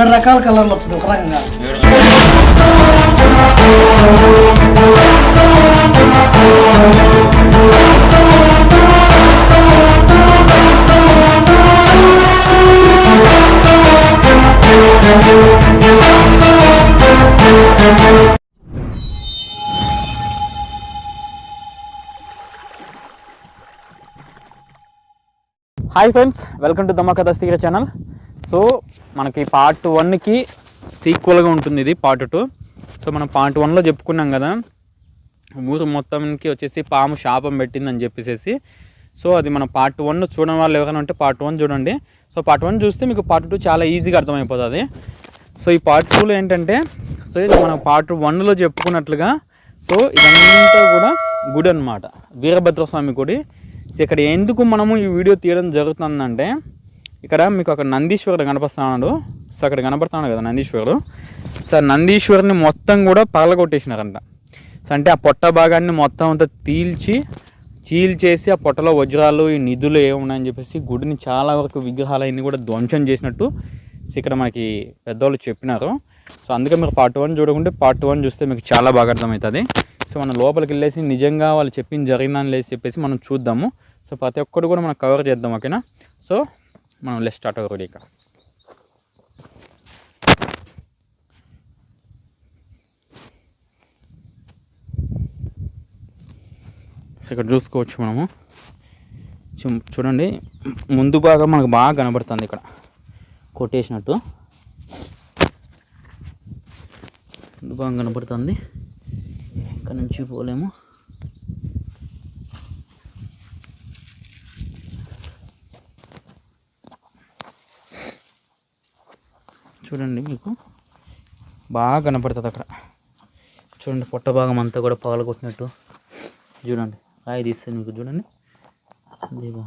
కొన్ని ఏడు రకాల కలర్లు వస్తుంది ఒక రకంగా hi friends welcome to Dammaka Dastagiri channel so మనకి పార్ట్ వన్కి సీక్వల్గా ఉంటుంది ఇది పార్ట్ టూ. సో మనం పార్ట్ వన్లో చెప్పుకున్నాం కదా ఊరు మొత్తంకి వచ్చేసి పాము శాపం పెట్టిందని చెప్పేసి సో అది మన పార్ట్ వన్ చూడడం వాళ్ళు ఎవరైనా ఉంటే పార్ట్ వన్ చూడండి. సో పార్ట్ వన్ చూస్తే మీకు పార్ట్ టూ చాలా ఈజీగా అర్థమైపోతుంది. సో ఈ పార్ట్ టూలో ఏంటంటే సో ఇది మనం పార్ట్ వన్లో చెప్పుకున్నట్లుగా సో ఇదంతా కూడా గుడి అనమాట వీరభద్ర స్వామి గుడి. సో ఇక్కడ ఎందుకు మనము ఈ వీడియో తీయడం జరుగుతుందంటే ఇక్కడ మీకు అక్కడ నందీశ్వరుడు కనపడుతున్నాడు. సో అక్కడ కనపడుతున్నాడు కదా నందీశ్వరుడు. సార్ నందీశ్వరుని మొత్తం కూడా పగలగొట్టేసినారంట. సో అంటే ఆ పొట్ట భాగాన్ని మొత్తం అంతా తీల్చి చీల్చేసి ఆ పొట్టలో వజ్రాలు ఈ నిధులు ఏమున్నాయని చెప్పేసి గుడిని చాలా వరకు విగ్రహాలన్నీ కూడా ధ్వంసం చేసినట్టు సో ఇక్కడ మనకి పెద్దవాళ్ళు చెప్పినారు. సో అందుకే మీరు పార్ట్ వన్ చూడకుంటే పార్ట్ వన్ చూస్తే మీకు చాలా బాగా అర్థమవుతుంది. సో మనం లోపలికి వెళ్ళేసి నిజంగా వాళ్ళు చెప్పింది జరిగిందని లేసి చెప్పేసి మనం చూద్దాము. సో ప్రతి ఒక్కటి కూడా మనం కవర్ చేద్దాం ఓకేనా? సో మనం లెస్ స్టార్ట్ అవ్వకూడదు ఇక సో ఇక్కడ చూసుకోవచ్చు మనము. చూ- చూడండి ముందు భాగం మనకు బాగా కనబడుతుంది ఇక్కడ. కొట్టేసినట్టు. ముందు భాగం కనబడుతుంది. ఇక్కడ నుంచి పోలేము? చూడండి మీకు. బాగా కనపడుతుంది అక్కడ. చూడండి పొట్ట భాగం అంతా కూడా పగలగొట్టినట్టు చూడండి కాయ తీస్తే మీకు చూడండి. ఇదిగో.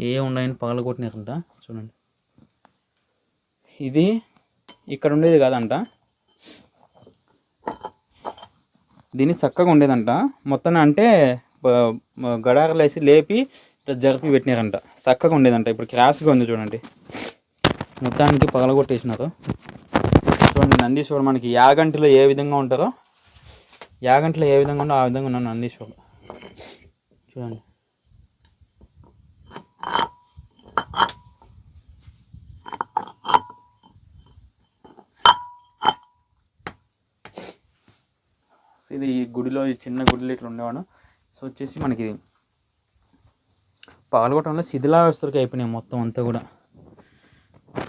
ఏ ఉన్నాయని పగలగొట్టినారంట చూడండి. ఇది ఇక్కడ ఉండేది కాదంట. దీన్ని చక్కగా ఉండేదంట. మొత్తం అంటే బ- వేసి లేపి ఇట్లా జరిపి పెట్టినారంట. చక్కగా ఉండేదంట. ఇప్పుడు క్రాస్గా ఉంది చూడండి. మొత్తానికి పగలగొట్టేసినారు. చూడండి నందీశ్వరుడు మనకి యాగంటిలో ఏ విధంగా ఉంటారో యాగంటిలో ఏ విధంగా ఉందో ఆ విధంగా ఉన్నాను నందీశ్వరుడు. చూడండి. ఇది ఈ గుడిలో ఈ చిన్న గుడిలో ఇట్లా ఉండేవాడు. సో వచ్చేసి మనకి పాల్గొట్టడంలో శిథిలావస్థలకి అయిపోయినాయి మొత్తం అంతా కూడా.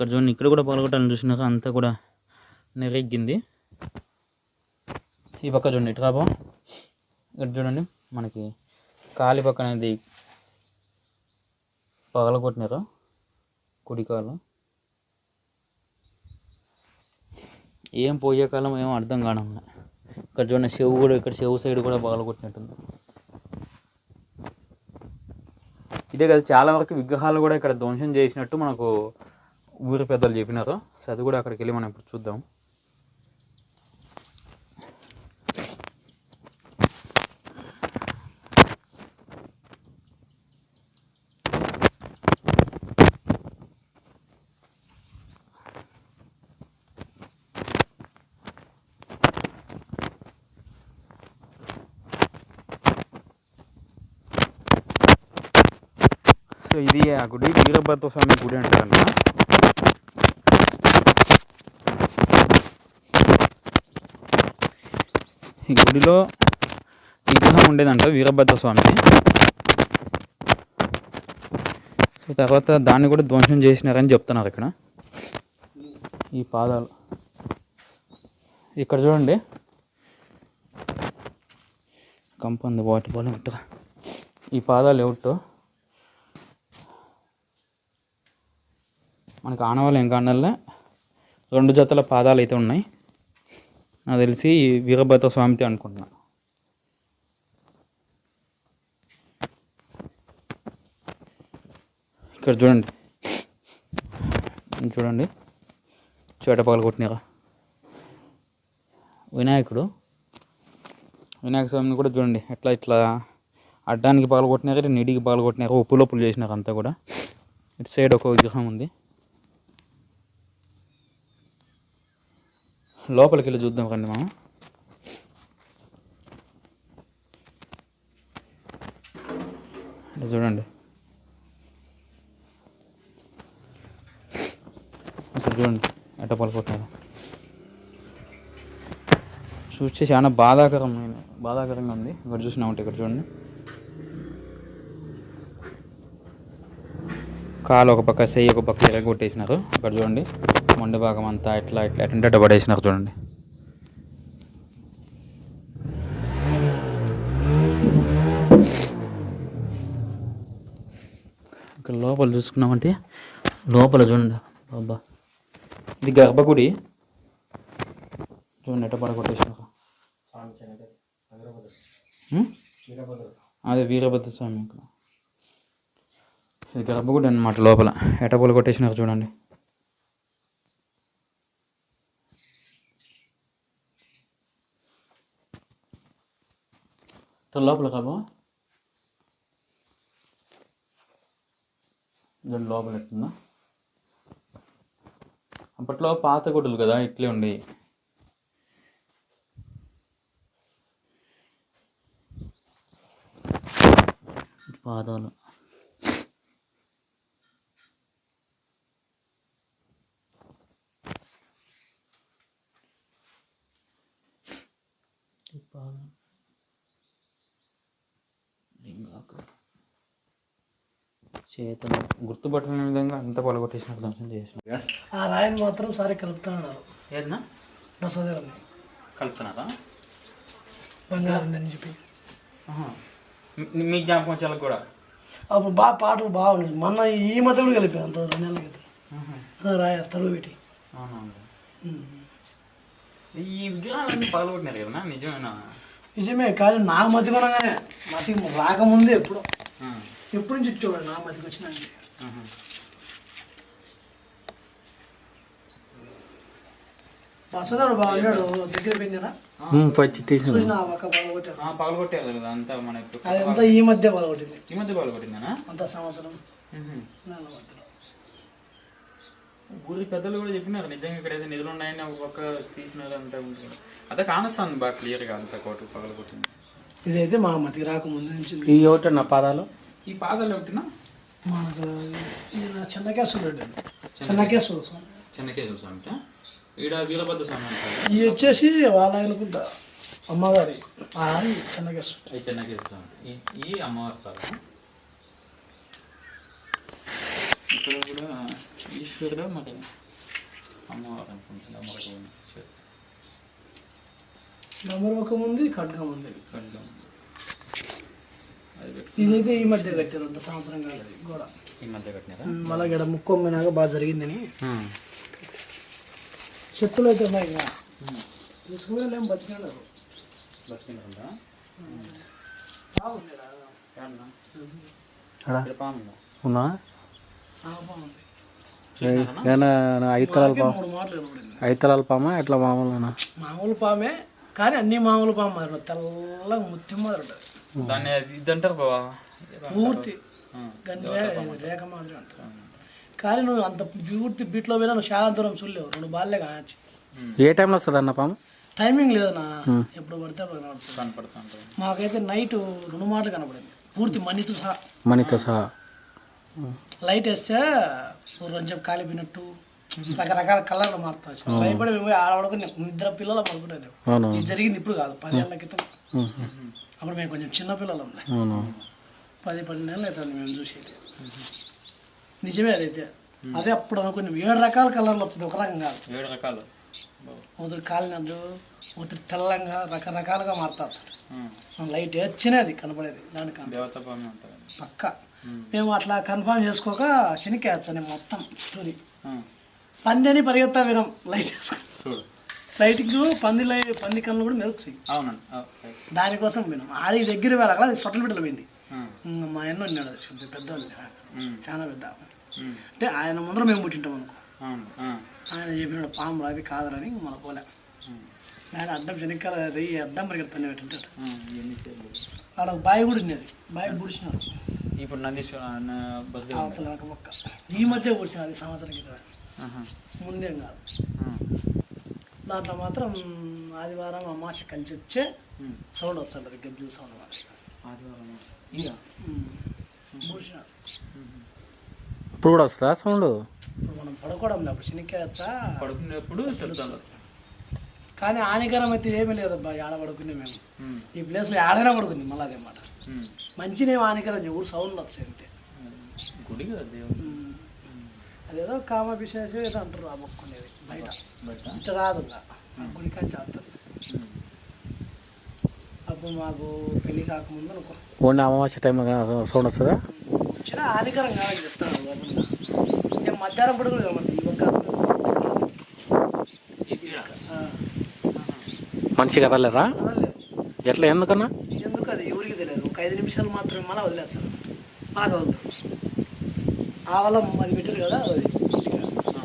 ఇక్కడ చూడండి ఇక్కడ కూడా పగలగొట్టాలని చూసినాక అంతా కూడా నెరెగ్గింది ఈ పక్క చూడండి ఇటు కాబో ఇక్కడ చూడండి మనకి కాలి పక్కన అనేది పగలగొట్టినారు కుడికాలు ఏం పోయే కాలం ఏం అర్థం కావడం ఇక్కడ చూడండి చెవు కూడా ఇక్కడ చెవు సైడ్ కూడా పగలగొట్టినట్టుంది. ఇదే కదా చాలా వరకు విగ్రహాలు కూడా ఇక్కడ ధ్వంసం చేసినట్టు మనకు ఊరి పెద్దలు చెప్పినారో. సో అది కూడా అక్కడికి వెళ్ళి మనం ఇప్పుడు చూద్దాం. సో ఇది ఆ గుడి వీరభద్ర స్వామి గుడి అంటారన్నమాట. ఈ గుడిలో విగ్రహం ఉండేదంట వీరభద్ర స్వామి సో తర్వాత దాన్ని కూడా ధ్వంసం చేసినారని చెప్తున్నారు ఇక్కడ. ఈ పాదాలు. ఇక్కడ చూడండి. కంపంది వాటి పోలే ఉంటుందా? ఈ పాదాలు ఎవటో మనకు ఆనవాళ్ళు ఏం కానల్లే రెండు జతల పాదాలు అయితే ఉన్నాయి. నాకు తెలిసి వీరభద్ర స్వామితే అనుకుంటున్నా. ఇక్కడ చూడండి. చూడండి. చేటపాలు కొట్టినారా? వినాయకుడు. వినాయక స్వామిని కూడా చూడండి. ఎట్లా ఇట్లా అడ్డానికి పాలు కొట్టినారు నీటికి పాలు కొట్టినారు ఉప్పు చేసినారు అంతా కూడా. ఇటు సైడ్ ఒక విగ్రహం ఉంది. లోపలికి వెళ్ళి చూద్దాం కండి మనం చూడండి. ఇక్కడ చూడండి ఎట్ట పలుకుంటున్నారు చూస్తే చాలా బాధాకరమైన బాధాకరంగా ఉంది. ఇక్కడ చూసినా ఉంటే ఇక్కడ చూడండి. కాలు ఒక పక్క చెయ్యి ఒక పక్క ఎరగొట్టేసినారు ఇక్కడ చూడండి మొండి భాగం అంతా ఎట్లా ఇట్లా ఎట్లా పడేసినారు చూడండి. ఇక్కడ లోపల చూసుకున్నామంటే లోపల చూడండి. బాబా ఇది గర్భగుడి. చూడండి ఎట్ట పడగొట్టేసినారు? అదే వీరభద్ర స్వామి ఇక్కడ. ఇది గర్భగుడి అనమాట లోపల. ఎటపూలు కొట్టేసినారు చూడండి. లోపల కాబో దాని లోపల ఎట్టుందా. అప్పట్లో పాత గుడ్డలు కదా ఇట్లే ఉండేవి పాదాలు పాదం లింగాకు చేతులు గుర్తుపట్టలేని విధంగా అంత పొలగొట్టేసినట్టు దర్శనం చేసిన. ఆ రాయిని మాత్రం సారి కలుపుతున్నాడు. ఏదన్నా? బసదేవుని కలుపుతున్నారా? బంగారం అని చెప్పి. మీ- జ్ఞాపకం వచ్చేలా కూడా? అప్పుడు బాగా పాటలు బాగున్నాయి మొన్న ఈ మధ్య కూడా కలిపాను అంత రెండు నెలల క్రితం. రాయ తరువు పెట్టి. ఈ విగ్రహాలన్నీ పగలగొట్టినారు కదా నిజమేనా? నిజమే కానీ నాకు మతి కొనగానే మతి రాకముందే ఎప్పుడు. ఆ. ఎప్పుడు నుంచి చూడండి నా మతికి వచ్చిన. బసదేవుడు బాగున్నాడు దగ్గర పెంచారా పచ్చి తీసిన పగలగొట్టారు కదా అంతా మన ఇప్పుడు అదంతా ఈ మధ్య పగలగొట్టింది. ఈ మధ్య పగలగొట్టిందనా? అంత సంవత్సరం. ఊరి పెద్దలు కూడా చెప్పినారు నిజంగా ఇక్కడ ఏదో నిధులు ఉన్నాయని ఒక తీసినారు అంతా ఉంటుంది అదే కానొస్తుంది బాగా క్లియర్గా అంతా కోటు పగలగొట్టింది. ఇదైతే మా మతికి రాకముందు నుంచి ఈ ఒకటి నా పాదాలు? ఈ పాదాలు ఒకటినా మనకు ఈయన చిన్నకేశ్వరుడు అండి. చిన్నకేశ్వరుడు స్వామి. చిన్నకేశ్వర స్వామి అంట. ఈడ వీరభద్ర స్వామి ఇవి వచ్చేసి వాళ్ళ అనుకుంటా అమ్మగారి ఆ చిన్నకేశ్వరుడు ఈ చిన్నకేశ్వర స్వామి ఈ ఈ అమ్మవారి పాదం ఇక్కడ కూడా ఈశ్వరుడు మరి అమ్మవారు అనుకుంటుంది అమ్మవారు నమ్మకం ఉంది ఖడ్గం ఉంది ఖడ్గం. పెట్టు. ఇదైతే ఈ మధ్య కట్టారు అంత సంవత్సరం కాదు గోడ ఈ మధ్య కట్టినారా? మళ్ళీ ఇక్కడ ముక్కొమ్మినాక బాగా జరిగిందని. చెప్పులు అయితే ఉన్నాయి ఇంకా తీసుకుని ఏం బతికాడు బతికిందా బాగుంది రా. అడా పాముందా ఉన్నా? ఆ, బాగుంది ఏనా ఐదు తలాల పాము ఐదు తలాల పామా? ఎట్లా మామూలునా? మామూలు పామే కానీ అన్ని మామూలు పాము తెల్లగా ముత్తి మాదిరి ఉంటుంది దాన్ని ఇది అంటారు బావా. పూర్తి. రేఖ మాదిరి ఉంటుంది కానీ నువ్వు అంత పూర్తి బీట్లో పోయినా నువ్వు చాలా దూరం చూడలేవు. రెండు బాల్లే కాచి ఏ టైంలో వస్తుంది అన్న పాము? టైమింగ్ లేదన్నా ఎప్పుడు పడితే అప్పుడు మాకైతే నైట్ రెండు మాటలు కనబడింది పూర్తి మణితో సహా. మనీతో సహా. లైట్ వేస్తే చెప్పి కాలిపోయినట్టు రకరకాల కలర్లు మారుతా వచ్చినాయి. భయపడి మేము పోయి ఆడవడుకుని నిద్ర పిల్లలు పడుకుంటాను అవును ఇది జరిగింది ఇప్పుడు కాదు పది ఏళ్ళ క్రితం. అప్పుడు మేము కొంచెం చిన్న పిల్లలు. అవును. పది పన్నెండు నెలలు అవుతుంది మేము చూసేది. నిజమే అదైతే అదే అప్పుడు అనుకుని ఏడు రకాల కలర్లు వస్తుంది ఒక రకం కాదు. ఏడు రకాలు. ఒకటి కాలినట్టు ఒకటి తెల్లంగా రకరకాలుగా మారుతారు లైట్ వచ్చినది కనపడేది దానికి పక్క. మేము అట్లా కన్ఫర్మ్ చేసుకోక శనికేయచ్చని మొత్తం స్టోరీ పందిని పరిగెత్తా వినం లైట్ వేసుకుని చూడు లైట్కి పంది పంది కన్ను కూడా మెరుస్తాయి అవునండి. దానికోసం వినం ఆడి దగ్గర వెళ్ళక అది సొట్టలు బిడ్డలు పోయింది. మా అన్న ఉన్నాడు పెద్ద చాలా పెద్ద అంటే ఆయన ముందర మేము పుట్టింటాం అనుకో. ఆయన చెప్పినాడు పాము అది కాదురని మన పోలే. ఆయన అడ్డం శనిక్కాల అది అడ్డం పరిగెత్తాను పెట్టింటాడు. ఆడ బావి కూడా ఉన్నది. బావి పుడిచినాడు ఇప్పుడు నందీశ్వర అవతల ఈ మధ్య పుడిచినది సంవత్సరం క్రితం. ముందేం కాదు. దాంట్లో మాత్రం ఆదివారం అమాస కలిసి వచ్చే సౌండ్ వచ్చండి గెజ్జల సౌండ్ మనకి భూషణ. ఇప్పుడు కూడా వస్తుందా సౌండ్? ఇప్పుడు మనం పడుకోవడం లేదు అప్పుడు శనికేయచ్చా పడుకునేప్పుడు కానీ హానికరం అయితే ఏమీ లేదబ్బా ఆడ పడుకునే మేము. ఈ ప్లేస్లో ఆడైనా పడుకుంది మళ్ళీ అదే మాట. మంచినే హానికరం ఎవరు సౌండ్ వచ్చాయి అంటే గుడి కదా దేవుడు. అదేదో కామ విశేషం ఏదో అంటారు ఆ మొక్కునేది. బయట. ఇట్ట రాదు గుడికాని చేస్తారు అప్పుడు మాకు పెళ్ళి కాకముందు అనుకో. ఓన్లీ అమావాస్య టైంలో సౌండ్ వస్తుందా? వచ్చిన హానికరం కాదని చెప్తాను. నేను మధ్యాహ్నం పడుకు కాబట్టి ఈ ఒక్క ఆ, మనిషి కదలేరా. ఎట్లా? ఎందుకన్నా? ఎందుకు అది ఎవరికి తెలియదు. ఒక ఐదు నిమిషాలు మాత్రమే మళ్ళీ వదిలేస్తారు. బాగా వదులుతారు. ఆ వల్ల మరి పెట్టారు కదా అది.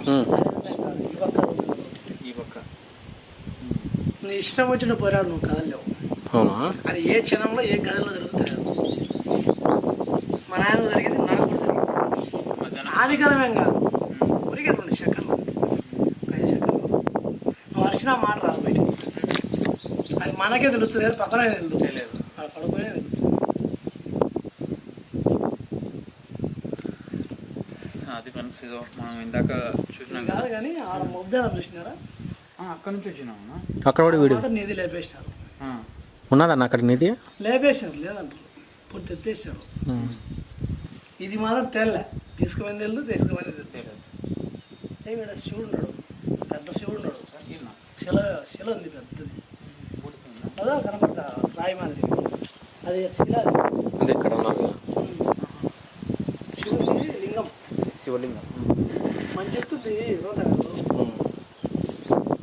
ఉమ్. ఈ పక్క వదులుతారు. ఈ పక్క నీ ఇష్టం వచ్చిన పోరాడు నువ్వు కదలేవు అవునా? అది ఏ క్షణంలో ఏ గదిలో జరుగుతుంది మా నాయన జరిగింది నాకు కూడా జరిగింది. హానికరమేం కాదు. ఊరికే రెండు సెకండ్లు. ఐదు సెకండ్లు. నువ్వు అరిచిన మాట రాదు బయట అది మనకే తెలుస్తుంది కానీ పక్కనే తెలుస్తుంది పడుకునే తెలుస్తుంది అది ఫ్రెండ్స్ ఇదో మనం ఇందాక చూసినాం కదా. కానీ ఆడ మధ్యాహ్నం చూసినారా? ఆ, అక్కడ నుంచి వచ్చినామా అక్కడ కూడా వీడియో. మాత్రం నిధి లేపేసినారు. ఉన్నదన్న అక్కడ నిధి? లేపేసినారు లేదంటారు పూర్తి ఎత్తేసినారు ఉమ్. ఇది మాత్రం తెల్ల. తీసుకుపోయింది వెళ్ళు తీసుకుపోయింది తెల్ల తెలియదు ఈడ శివుడు ఉన్నాడు. పెద్ద శివుడు ఉన్నాడు. శిల శిల ఉంది పెద్దది? అదో కనపడతా రాయి మాదిరి. అది శిల అది. ఇక్కడ ఉన్నది? శివుడి లింగం. శివలింగం.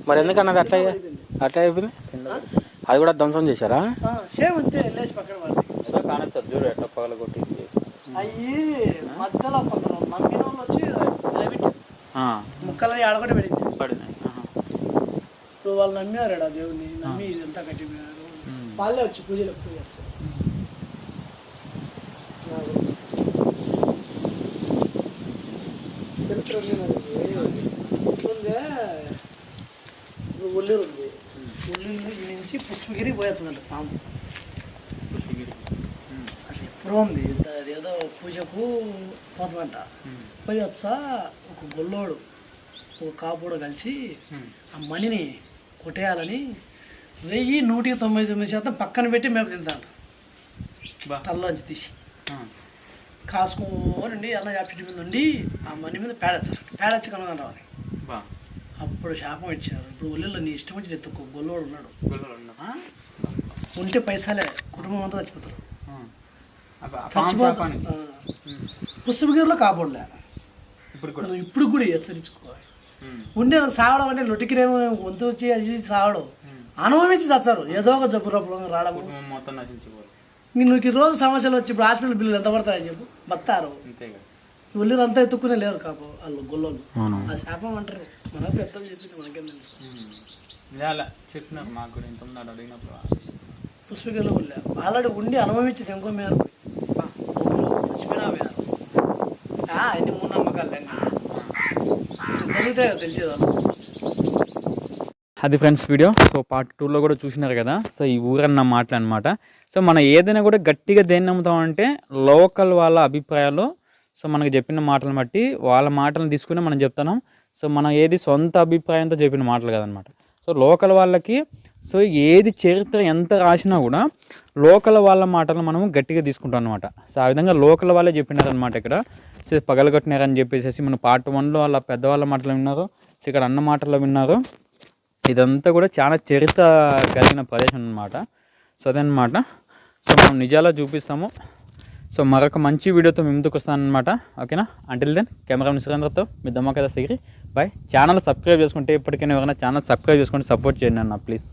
మరి ఎందుకన్నది అట్లా అట్లా అయిపోయింది? అది కూడా ధ్వంసం చేశారా? సేమ్ అంతే వెళ్ళేసి పక్కన పడింది ఏదో కానీ చూడు ఎట్లా పగల కొట్టింది. అయ్యి మధ్యలో పక్కన నమ్మిన వాళ్ళు వచ్చి నిలబెట్టారు ముక్కలని ఆడగొట్టి పెట్టింది వాళ్ళు నమ్మినారు దేవుని నమ్మి ఇదంతా కట్టిపోయినారు వాళ్ళే వచ్చి పూజలు పూజ చేస్తారు తెలుసు రండి మరి. ఇట్లుందే ఇప్పుడు ఉంది ఉల్లిరు నుంచి పుష్పగిరి పోయేస్తుందంట పాము పుష్పగిరి. అది ఎప్పుడో ఉంది అదేదో పూజకు పోతుందంట పోయి వచ్చా ఒక గొల్లోడు ఒక కాపుడు కలిసి. ఆ మణిని కొట్టేయాలని వెయ్యి నూట తొంభై తొమ్మిది శాతం పక్కన పెట్టి మేము తింటాంట బా తల్లోంచి తీసి. కాసుకోనండి అలా యాపిటి మీద ఉండి ఆ మణి మీద పేడచ్చారు. పేడచ్చి కనుగొని రావాలి. అప్పుడు శాపం ఇచ్చారు. ఇప్పుడు ఒళ్ళిలో నీ ఇష్టం వచ్చి ఎత్తుకో. గొల్లోడు ఉన్నాడు? ఉంటే పైసలే. కుటుంబం అంతా చచ్చిపోతారు. పుస్తకగిరిలో కాపాడలే ఇప్పుడు కూడా. నువ్వు ఇప్పుడు కూడా హెచ్చరించుకోవాలి. ఉండే సావడం అంటే లొటికినేమో వంతు వచ్చి అది చేసి సావడం అనుభవించి చచ్చారు. ఏదో ఒక జబ్బు రూపంలో రావడము కుటుంబం మొత్తం నీకు ఈ రోజు సమస్యలు వచ్చి ఇప్పుడు హాస్పిటల్ బిల్లులు ఎంత పడతాయని చెప్పు. బతారు అంతేగా. ఒళ్ళు అంతా ఎత్తుకునే లేరు కాపు. వాళ్ళు గొల్లోళ్ళు. ఆ శాపం అంటారు. మనకు పెద్దలు చెప్పింది మనకేం చెప్పినారు మాకు కూడా ఇంత ఉన్నాడు అడిగినప్పుడు పుష్పగిరిలో వెళ్ళా ఆల్రెడీ ఉండి అనుభవించింది ఇంకో మేర చచ్చిపోయినా మేర అన్ని మూఢనమ్మకాలు అన్నీ జరిగితే కదా తెలిసేది అసలు అది ఫ్రెండ్స్ వీడియో సో పార్ట్ టూలో కూడా చూసినారు కదా. సో ఈ ఊరన్న మాటలు అనమాట సో మనం ఏదైనా కూడా గట్టిగా దేన్ని నమ్ముతామంటే లోకల్ వాళ్ళ అభిప్రాయాలు సో మనకు చెప్పిన మాటలను బట్టి వాళ్ళ మాటలను తీసుకుని మనం చెప్తున్నాం. సో మనం ఏది సొంత అభిప్రాయంతో చెప్పిన మాటలు కదనమాట సో లోకల్ వాళ్ళకి సో ఏది చరిత్ర ఎంత రాసినా కూడా లోకల్ వాళ్ళ మాటలు మనం గట్టిగా తీసుకుంటాం అనమాట సో ఆ విధంగా లోకల్ వాళ్ళే చెప్పినారనమాట ఇక్కడ. సో పగలగొట్టినారని చెప్పేసి మన పార్ట్ వన్లో వాళ్ళ పెద్దవాళ్ళ మాటలు విన్నారు. సో ఇక్కడ అన్న మాటలు విన్నారు. ఇదంతా కూడా చాలా చరిత్ర కలిగిన ప్రదేశం అన్నమాట. సో అదనమాట సో మనం నిజాలా చూపిస్తాము. సో మరొక మంచి వీడియోతో మేము ముందుకు వస్తానమాట ఓకేనా? అంటిల్ దెన్ కెమెరా సురేంద్రతో మీ దమ్మకథ సిగిరి బాయ్ ఛానల్ సబ్స్క్రైబ్ చేసుకుంటే ఇప్పటికైనా ఎవరైనా ఛానల్ సబ్స్క్రైబ్ చేసుకుంటే సపోర్ట్ చేయండి అన్న ప్లీజ్